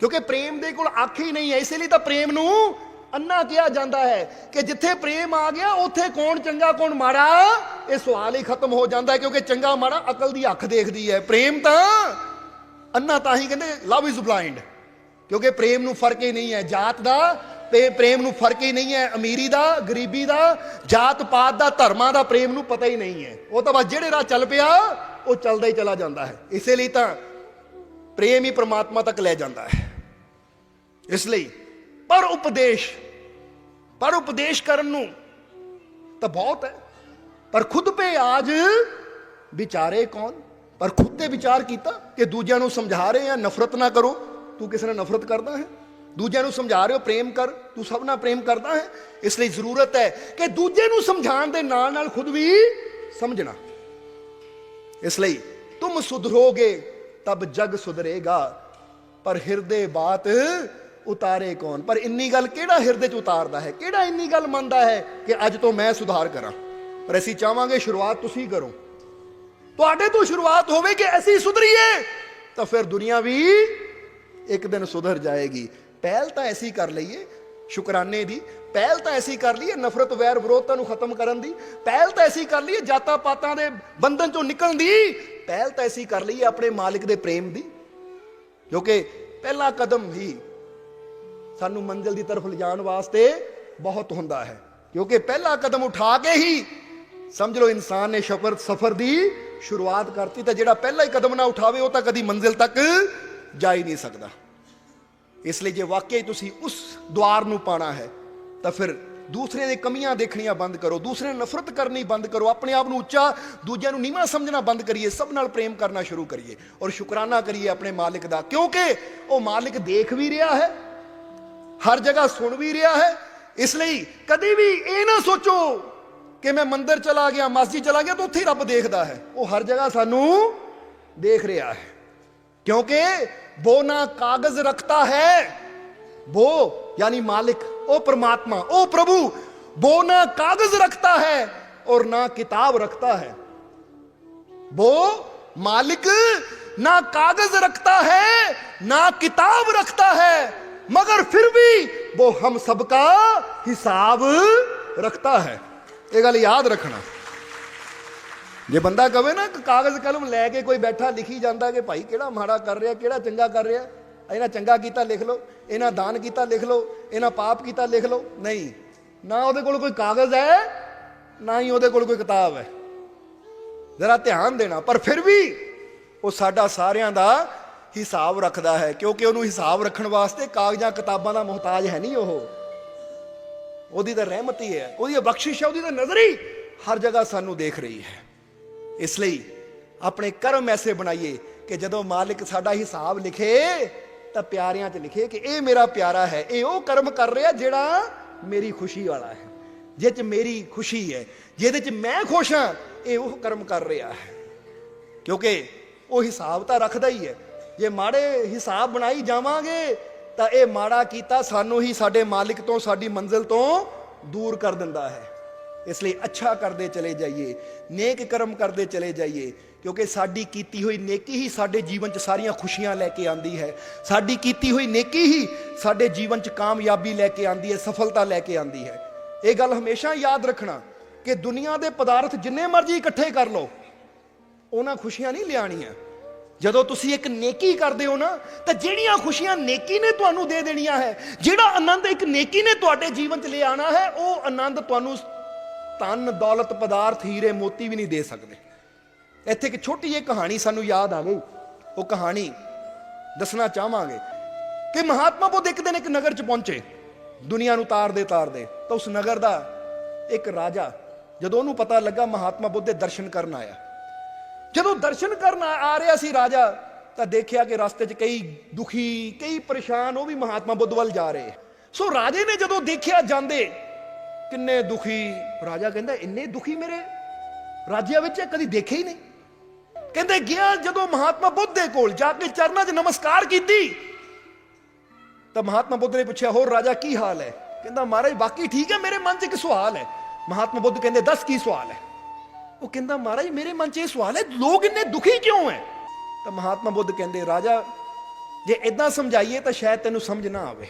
ਕਿਉਂਕਿ ਪ੍ਰੇਮ ਦੇ ਕੋਲ ਅੱਖ ਹੀ ਨਹੀਂ ਹੈ, ਇਸੇ ਲਈ ਤਾਂ ਪ੍ਰੇਮ ਨੂੰ ਅੰਨਾ ਕਿਹਾ ਜਾਂਦਾ ਹੈ ਕਿ ਜਿੱਥੇ ਪ੍ਰੇਮ ਆ ਗਿਆ, ਉੱਥੇ ਕੌਣ ਚੰਗਾ, ਕੌਣ ਮਾੜਾ, ਇਹ ਸਵਾਲ ਹੀ ਖਤਮ ਹੋ ਜਾਂਦਾ ਹੈ ਕਿਉਂਕਿ ਚੰਗਾ, ਮਾੜਾ ਅਕਲ ਦੀ ਅੱਖ ਦੇਖਦੀ ਹੈ। ਪ੍ਰੇਮ ਤਾਂ ਅੰਨਾ ਤਾਂ ਹੀ ਕਹਿੰਦੇ ਲਵ ਇਜ਼ ਬਲਾਈਂਡ ਕਿਉਂਕਿ ਪ੍ਰੇਮ ਨੂੰ ਫ਼ਰਕ ਹੀ ਨਹੀਂ ਹੈ, ਜਾਤ ਦਾ ਤੇ ਪ੍ਰੇਮ ਨੂੰ ਫ਼ਰਕ ਹੀ ਨਹੀਂ ਹੈ, ਅਮੀਰੀ ਦਾ, ਗਰੀਬੀ ਦਾ ਜਾਤ ਪਾਤ ਦਾ, ਧਰਮਾਂ ਦਾ ਪ੍ਰੇਮ ਨੂੰ ਪਤਾ ਹੀ ਨਹੀਂ ਹੈ। ਉਹ ਤਾਂ ਬਸ ਜਿਹੜੇ ਰਾਹ ਚੱਲ ਪਿਆ, ਉਹ ਚੱਲਦਾ ਹੀ ਚਲਾ ਜਾਂਦਾ ਹੈ। ਇਸੇ ਲਈ ਤਾਂ ਪ੍ਰੇਮ ਹੀ ਪ੍ਰਮਾਤਮਾ ਤੱਕ ਲੈ ਜਾਂਦਾ ਹੈ। ਇਸ ਲਈ ਪਰ ਉਪਦੇਸ਼ ਪਰ ਉਪਦੇਸ਼ ਕਰਨ ਨੂੰ ਤਾਂ ਬਹੁਤ ਹੈ। ਪਰ ਖੁਦ ਪੇ ਆਜ ਵਿਚਾਰੇ ਕੌਣ? ਪਰ ਖੁਦ ਤੇ ਵਿਚਾਰ ਕੀਤਾ ਕਿ ਦੂਜਿਆਂ ਨੂੰ ਸਮਝਾ ਰਹੇ ਆ, ਨਫ਼ਰਤ ਨਾ ਕਰੋ। ਤੂੰ ਕਿਸੇ ਨਾਲ ਨਫ਼ਰਤ ਕਰਦਾ ਹੈ? ਦੂਜਿਆਂ ਨੂੰ ਸਮਝਾ ਰਹੇ ਹੋ, ਪ੍ਰੇਮ ਕਰ। ਤੂੰ ਸਭ ਨਾਲ ਪ੍ਰੇਮ ਕਰਦਾ ਹੈ? ਇਸ ਲਈ ਜ਼ਰੂਰਤ ਹੈ ਕਿ ਦੂਜੇ ਨੂੰ ਸਮਝਾਉਣ ਦੇ ਨਾਲ ਨਾਲ ਖੁਦ ਵੀ ਸਮਝਣਾ। ਇਸ ਲਈ ਤੁਮ ਸੁਧਰੋਗੇ। ਤਬ ਜਗ ਸੁਧਰੇਗਾ। ਪਰ ਹਿਰਦੇ ਬਾਤ ਉਤਾਰੇ ਕੌਣ? ਪਰ ਇੰਨੀ ਗੱਲ ਕਿਹੜਾ ਹਿਰਦੇ ਚ ਉਤਾਰਦਾ ਹੈ? ਕਿਹੜਾ ਇੰਨੀ ਗੱਲ ਮੰਨਦਾ ਹੈ ਕਿ ਅੱਜ ਤੋਂ ਮੈਂ ਸੁਧਾਰ ਕਰਾਂ? ਪਰ ਅਸੀਂ ਚਾਹਾਂਗੇ ਸ਼ੁਰੂਆਤ ਤੁਸੀਂ ਕਰੋ। ਤੁਹਾਡੇ ਤੋਂ ਸ਼ੁਰੂਆਤ ਹੋਵੇ ਕਿ ਅਸੀਂ ਸੁਧਰੀਏ, ਤਾਂ ਫਿਰ ਦੁਨੀਆ ਵੀ ਇੱਕ ਦਿਨ ਸੁਧਰ ਜਾਏਗੀ। ਪਹਿਲ ਤਾਂ ਐਸੀ ਕਰ ਲਈਏ ਸ਼ੁਕਰਾਨੇ ਦੀ। ਪਹਿਲ ਤਾਂ ਐਸੀ ਕਰ ਲਈਏ, ਨਫ਼ਰਤ, ਵੈਰ ਵਿਰੋਧਤਾ ਨੂੰ ਖਤਮ ਕਰਨ ਦੀ। ਪਹਿਲ ਤਾਂ ਐਸੀ ਕਰ ਲਈਏ, ਜਾਤਾਂ ਪਾਤਾਂ ਦੇ ਬੰਧਨ ਚੋਂ ਨਿਕਲਣ ਦੀ। ਪਹਿਲ ਤਾਂ ਐਸੀ ਕਰ ਲਈਏ ਆਪਣੇ ਮਾਲਿਕ ਦੇ ਪ੍ਰੇਮ ਦੀ। ਕਿਉਂਕਿ ਪਹਿਲਾ ਕਦਮ ਹੀ ਸਾਨੂੰ ਮੰਜ਼ਿਲ ਦੀ ਤਰਫ ਲਿਜਾਣ ਵਾਸਤੇ ਬਹੁਤ ਹੁੰਦਾ ਹੈ। ਕਿਉਂਕਿ ਪਹਿਲਾ ਕਦਮ ਉਠਾ ਕੇ ਹੀ ਸਮਝ ਲਓ ਇਨਸਾਨ ਨੇ ਸਫਰ ਸਫਰ ਦੀ ਸ਼ੁਰੂਆਤ ਕਰਤੀ ਤਾਂ ਜਿਹੜਾ ਪਹਿਲਾ ਹੀ ਕਦਮ ਨਾ ਉਠਾਵੇ ਉਹ ਤਾਂ ਕਦੀ ਮੰਜ਼ਿਲ ਤੱਕ ਜਾ ਹੀ ਨਹੀਂ ਸਕਦਾ। ਇਸ ਲਈ ਜੇ ਵਾਕਈ ਤੁਸੀਂ ਉਸ ਦੁਆਰ ਨੂੰ ਪਾਣਾ ਹੈ ਤਾਂ ਫਿਰ ਦੂਸਰੇ ਦੇ ਕਮੀਆਂ ਦੇਖਣੀਆਂ ਬੰਦ ਕਰੋ ਦੂਸਰੇ ਨਾਲ ਨਫ਼ਰਤ ਕਰਨੀ ਬੰਦ ਕਰੋ ਆਪਣੇ ਆਪ ਨੂੰ ਉੱਚਾ ਦੂਜਿਆਂ ਨੂੰ ਨੀਵਾਂ ਸਮਝਣਾ ਬੰਦ ਕਰੀਏ ਸਭ ਨਾਲ ਪ੍ਰੇਮ ਕਰਨਾ ਸ਼ੁਰੂ ਕਰੀਏ ਔਰ ਸ਼ੁਕਰਾਨਾ ਕਰੀਏ ਆਪਣੇ ਮਾਲਿਕ ਦਾ ਕਿਉਂਕਿ ਉਹ ਮਾਲਿਕ ਦੇਖ ਵੀ ਰਿਹਾ ਹੈ ਹਰ ਜਗ੍ਹਾ ਸੁਣ ਵੀ ਰਿਹਾ ਹੈ ਇਸ ਲਈ ਕਦੀ ਵੀ ਇਹ ਨਾ ਸੋਚੋ ਕਿ ਮੈਂ ਮੰਦਿਰ ਚਲਾ ਗਿਆ ਮਸਜਿਦ ਚਲਾ ਗਿਆ ਤਾਂ ਉੱਥੇ ਹੀ ਰੱਬ ਦੇਖਦਾ ਹੈ ਉਹ ਹਰ ਜਗ੍ਹਾ ਸਾਨੂੰ ਦੇਖ ਰਿਹਾ ਹੈ क्योंकि वो ना कागज रखता है वो यानी मालिक ओ परमात्मा ओ प्रभु वो ना कागज रखता है और ना किताब रखता है वो मालिक ना कागज रखता है ना किताब रखता है मगर फिर भी वो हम सबका हिसाब रखता है ये गल याद रखना ਜੇ ਬੰਦਾ ਕਵੇ ਨਾ ਕਿ ਕਾਗਜ਼ ਕਲਮ ਲੈ ਕੇ ਕੋਈ ਬੈਠਾ ਲਿਖੀ ਜਾਂਦਾ ਕਿ ਭਾਈ ਕਿਹੜਾ ਮਾੜਾ ਕਰ ਰਿਹਾ ਕਿਹੜਾ ਚੰਗਾ ਕਰ ਰਿਹਾ ਇਹਨਾਂ ਚੰਗਾ ਕੀਤਾ ਲਿਖ ਲਓ ਇਹਨਾਂ ਦਾਨ ਕੀਤਾ ਲਿਖ ਲਓ, ਇਹਨਾਂ ਪਾਪ ਕੀਤਾ ਲਿਖ ਲਓ। ਨਹੀਂ, ਨਾ ਉਹਦੇ ਕੋਲ ਕੋਈ ਕਾਗਜ਼ ਹੈ, ਨਾ ਹੀ ਉਹਦੇ ਕੋਲ ਕੋਈ ਕਿਤਾਬ ਹੈ। ਜ਼ਰਾ ਧਿਆਨ ਦੇਣਾ, ਪਰ ਫਿਰ ਵੀ ਉਹ ਸਾਡਾ ਸਾਰਿਆਂ ਦਾ ਹਿਸਾਬ ਰੱਖਦਾ ਹੈ, ਕਿਉਂਕਿ ਉਹਨੂੰ ਹਿਸਾਬ ਰੱਖਣ ਵਾਸਤੇ ਕਾਗਜ਼ਾਂ, ਕਿਤਾਬਾਂ ਦਾ ਮੁਹਤਾਜ ਹੈ ਨਹੀਂ ਉਹ। ਉਹਦੀ ਤਾਂ ਰਹਿਮਤ ਹੀ ਹੈ ਉਹਦੀ ਬਖਸ਼ਿਸ਼ ਹੈ, ਉਹਦੀ ਤਾਂ ਨਜ਼ਰ ਹੀ ਹਰ ਜਗ੍ਹਾ ਸਾਨੂੰ ਦੇਖ ਰਹੀ ਹੈ। ਇਸ ਲਈ ਆਪਣੇ ਕਰਮ ਐਸੇ ਬਣਾਈਏ ਕਿ ਜਦੋਂ ਮਾਲਿਕ ਸਾਡਾ ਹਿਸਾਬ ਲਿਖੇ ਤਾਂ ਪਿਆਰਿਆਂ 'ਚ ਲਿਖੇ ਕਿ ਇਹ ਮੇਰਾ ਪਿਆਰਾ ਹੈ, ਇਹ ਉਹ ਕਰਮ ਕਰ ਰਿਹਾ ਜਿਹੜਾ ਮੇਰੀ ਖੁਸ਼ੀ ਵਾਲਾ ਹੈ ਜਿਹ 'ਚ ਮੇਰੀ ਖੁਸ਼ੀ ਹੈ, ਜਿਹਦੇ 'ਚ ਮੈਂ ਖੁਸ਼ ਹਾਂ, ਇਹ ਉਹ ਕਰਮ ਕਰ ਰਿਹਾ ਹੈ। ਕਿਉਂਕਿ ਉਹ ਹਿਸਾਬ ਤਾਂ ਰੱਖਦਾ ਹੀ ਹੈ, ਜੇ ਮਾੜੇ ਹਿਸਾਬ ਬਣਾਈ ਜਾਵਾਂਗੇ, ਤਾਂ ਇਹ ਮਾੜਾ ਕੀਤਾ ਸਾਨੂੰ ਹੀ ਸਾਡੇ ਮਾਲਿਕ ਤੋਂ, ਸਾਡੀ ਮੰਜ਼ਿਲ ਤੋਂ ਦੂਰ ਕਰ ਦਿੰਦਾ ਹੈ। ਇਸ ਲਈ ਅੱਛਾ ਕਰਦੇ ਚਲੇ ਜਾਈਏ, ਨੇਕ ਕਰਮ ਕਰਦੇ ਚਲੇ ਜਾਈਏ ਕਿਉਂਕਿ ਸਾਡੀ ਕੀਤੀ ਹੋਈ ਨੇਕੀ ਹੀ ਸਾਡੇ ਜੀਵਨ 'ਚ ਸਾਰੀਆਂ ਖੁਸ਼ੀਆਂ ਲੈ ਕੇ ਆਂਦੀ ਹੈ। ਸਾਡੀ ਕੀਤੀ ਹੋਈ ਨੇਕੀ ਹੀ ਸਾਡੇ ਜੀਵਨ 'ਚ ਕਾਮਯਾਬੀ ਲੈ ਕੇ ਆਂਦੀ ਹੈ, ਸਫਲਤਾ ਲੈ ਕੇ ਆਂਦੀ ਹੈ। ਇਹ ਗੱਲ ਹਮੇਸ਼ਾ ਯਾਦ ਰੱਖਣਾ ਕਿ ਦੁਨੀਆ ਦੇ ਪਦਾਰਥ ਜਿੰਨੇ ਮਰਜ਼ੀ ਇਕੱਠੇ ਕਰ ਲਓ, ਉਹਨਾਂ ਖੁਸ਼ੀਆਂ ਨਹੀਂ ਲਿਆਣੀਆਂ ਜਦੋਂ ਤੁਸੀਂ ਇੱਕ ਨੇਕੀ ਕਰਦੇ ਹੋ ਨਾ, ਤਾਂ ਜਿਹੜੀਆਂ ਖੁਸ਼ੀਆਂ ਨੇਕੀ ਨੇ ਤੁਹਾਨੂੰ ਦੇ ਦੇਣੀਆਂ ਹੈ, ਜਿਹੜਾ ਆਨੰਦ ਇੱਕ ਨੇਕੀ ਨੇ ਤੁਹਾਡੇ ਜੀਵਨ 'ਚ ਲੈ ਹੈ, ਉਹ ਆਨੰਦ ਤੁਹਾਨੂੰ ਧਨ, ਦੌਲਤ, ਪਦਾਰਥ, ਹੀਰੇ, ਮੋਤੀ ਵੀ ਨਹੀਂ ਦੇ ਸਕਦੇ। ਇੱਥੇ ਇੱਕ ਛੋਟੀ ਜਿਹੀ ਕਹਾਣੀ ਸਾਨੂੰ ਯਾਦ ਆ ਗਈ ਉਹ ਕਹਾਣੀ ਦੱਸਣਾ ਚਾਹਾਂਗੇ ਕਿ ਮਹਾਤਮਾ ਬੁੱਧ ਇੱਕ ਦਿਨ ਇੱਕ ਨਗਰ 'ਚ ਪਹੁੰਚੇ। ਦੁਨੀਆ ਨੂੰ ਤਾਰਦੇ ਤਾਰਦੇ ਤਾਂ ਉਸ ਨਗਰ ਦਾ ਇੱਕ ਰਾਜਾ ਜਦੋਂ ਉਹਨੂੰ ਪਤਾ ਲੱਗਾ ਮਹਾਤਮਾ ਬੁੱਧ ਦੇ ਦਰਸ਼ਨ ਕਰਨ ਆਇਆ। ਜਦੋਂ ਦਰਸ਼ਨ ਕਰਨ ਆ ਰਿਹਾ ਸੀ ਰਾਜਾ ਤਾਂ ਦੇਖਿਆ ਕਿ ਰਸਤੇ 'ਚ ਕਈ ਦੁਖੀ, ਕਈ ਪਰੇਸ਼ਾਨ ਉਹ ਵੀ ਮਹਾਤਮਾ ਬੁੱਧ ਵੱਲ ਜਾ ਰਹੇ। ਸੋ ਰਾਜੇ ਨੇ ਜਦੋਂ ਦੇਖਿਆ ਜਾਂਦੇ ਕਿੰਨੇ ਦੁਖੀ, ਰਾਜਾ ਕਹਿੰਦਾ, ਇੰਨੇ ਦੁਖੀ ਮੇਰੇ? ਰਾਜਿਆਂ ਵਿੱਚ ਕਦੀ ਦੇਖੇ ਹੀ ਨਹੀਂ? ਕਹਿੰਦੇ ਗਿਆ ਜਦੋਂ ਮਹਾਤਮਾ ਬੁੱਧ ਦੇ ਕੋਲ ਜਾ ਕੇ ਚਰਨਾਂ 'ਚ ਨਮਸਕਾਰ ਕੀਤੀ, ਤਾਂ ਮਹਾਤਮਾ ਬੁੱਧ ਨੇ ਪੁੱਛਿਆ, ਹੋਰ ਰਾਜਾ, ਕੀ ਹਾਲ ਹੈ? ਕਹਿੰਦਾ, ਮਹਾਰਾਜ ਬਾਕੀ ਠੀਕ ਹੈ, ਮੇਰੇ ਮਨ 'ਚ ਇੱਕ ਸਵਾਲ ਹੈ। ਮਹਾਤਮਾ ਬੁੱਧ ਕਹਿੰਦੇ, ਦੱਸ ਕੀ ਸਵਾਲ ਹੈ? ਉਹ ਕਹਿੰਦਾ, ਮਹਾਰਾਜ, ਮੇਰੇ ਮਨ 'ਚ ਇਹ ਸਵਾਲ ਹੈ, ਲੋਕ ਇੰਨੇ ਦੁਖੀ ਕਿਉਂ ਹੈ? ਤਾਂ ਮਹਾਤਮਾ ਬੁੱਧ ਕਹਿੰਦੇ, ਰਾਜਾ, ਜੇ ਇਦਾਂ ਸਮਝਾਈਏ ਤਾਂ ਸ਼ਾਇਦ ਤੈਨੂੰ ਸਮਝ ਨਾ ਆਵੇ।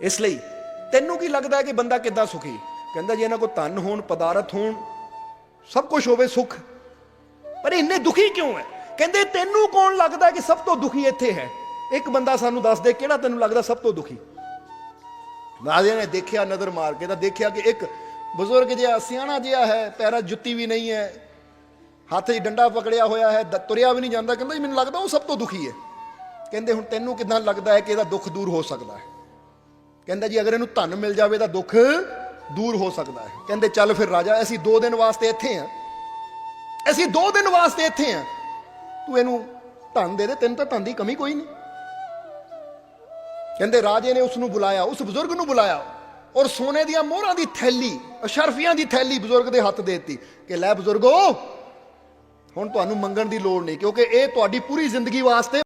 ਇਸ ਲਈ ਤੈਨੂੰ ਕੀ ਲੱਗਦਾ ਹੈ ਕਿ ਬੰਦਾ ਕਿੱਦਾਂ ਸੁਖੀ? ਕਹਿੰਦਾ, ਜੇ ਇਹਨਾਂ ਕੋਲ ਧਨ ਹੋਣ, ਪਦਾਰਥ ਹੋਣ, ਸਭ ਕੁਝ ਹੋਵੇ ਸੁਖ ਪਰ ਇੰਨੇ ਦੁਖੀ ਕਿਉਂ ਹੈ? ਕਹਿੰਦੇ, ਤੈਨੂੰ ਕੌਣ ਲੱਗਦਾ ਕਿ ਸਭ ਤੋਂ ਦੁਖੀ ਇੱਥੇ ਹੈ? ਇੱਕ ਬੰਦਾ ਸਾਨੂੰ ਦੱਸ ਦੇ, ਕਿਹੜਾ ਤੈਨੂੰ ਲੱਗਦਾ ਸਭ ਤੋਂ ਦੁਖੀ? ਰਾਜੇ ਨੇ ਦੇਖਿਆ, ਨਜ਼ਰ ਮਾਰ ਕੇ ਤਾਂ ਦੇਖਿਆ ਕਿ ਇੱਕ ਬਜ਼ੁਰਗ ਜਿਹਾ ਸਿਆਣਾ ਜਿਹਾ ਹੈ, ਪੈਰਾਂ ਜੁੱਤੀ ਵੀ ਨਹੀਂ ਹੈ, ਹੱਥ 'ਚ ਡੰਡਾ ਪਕੜਿਆ ਹੋਇਆ ਹੈ ਤੁਰਿਆ ਵੀ ਨਹੀਂ ਜਾਂਦਾ। ਕਹਿੰਦਾ ਜੀ ਮੈਨੂੰ ਲੱਗਦਾ ਉਹ ਸਭ ਤੋਂ ਦੁਖੀ ਹੈ। ਕਹਿੰਦੇ, ਹੁਣ ਤੈਨੂੰ ਕਿਦਾਂ ਲੱਗਦਾ ਹੈ ਕਿ ਇਹਦਾ ਦੁੱਖ ਦੂਰ ਹੋ ਸਕਦਾ ਹੈ? ਕਹਿੰਦਾ, ਜੀ, ਅਗਰ ਇਹਨੂੰ ਧਨ ਮਿਲ ਜਾਵੇ ਤਾਂ ਦੁੱਖ ਦੂਰ ਹੋ ਸਕਦਾ ਹੈ। ਕਹਿੰਦੇ, ਚੱਲ ਫਿਰ ਰਾਜਾ, ਅਸੀਂ 2 ਦਿਨ ਵਾਸਤੇ ਇੱਥੇ ਆ ਅਸੀਂ 2 ਦਿਨ ਵਾਸਤੇ ਇੱਥੇ ਆ। ਤੂੰ ਇਹਨੂੰ ਧਨ ਦੇ ਦੇ, ਤੈਨੂੰ ਤਾਂ ਧਨ ਦੀ ਕਮੀ ਕੋਈ ਨਹੀਂ। ਕਹਿੰਦੇ, ਰਾਜੇ ਨੇ ਉਸ ਨੂੰ ਬੁਲਾਇਆ, ਉਸ ਬਜ਼ੁਰਗ ਨੂੰ ਬੁਲਾਇਆ ਔਰ ਸੋਨੇ ਦੀਆਂ ਮੋਹਰਾਂ ਦੀ ਥੈਲੀ, ਅਸ਼ਰਫੀਆਂ ਦੀ ਥੈਲੀ ਬਜ਼ੁਰਗ ਦੇ ਹੱਥ ਦੇ ਦਿੱਤੀ ਕਿ ਲੈ ਬਜ਼ੁਰਗੋ, ਹੁਣ ਤੁਹਾਨੂੰ ਮੰਗਣ ਦੀ ਲੋੜ ਨਹੀਂ ਕਿਉਂਕਿ ਇਹ ਤੁਹਾਡੀ ਪੂਰੀ ਜ਼ਿੰਦਗੀ ਵਾਸਤੇ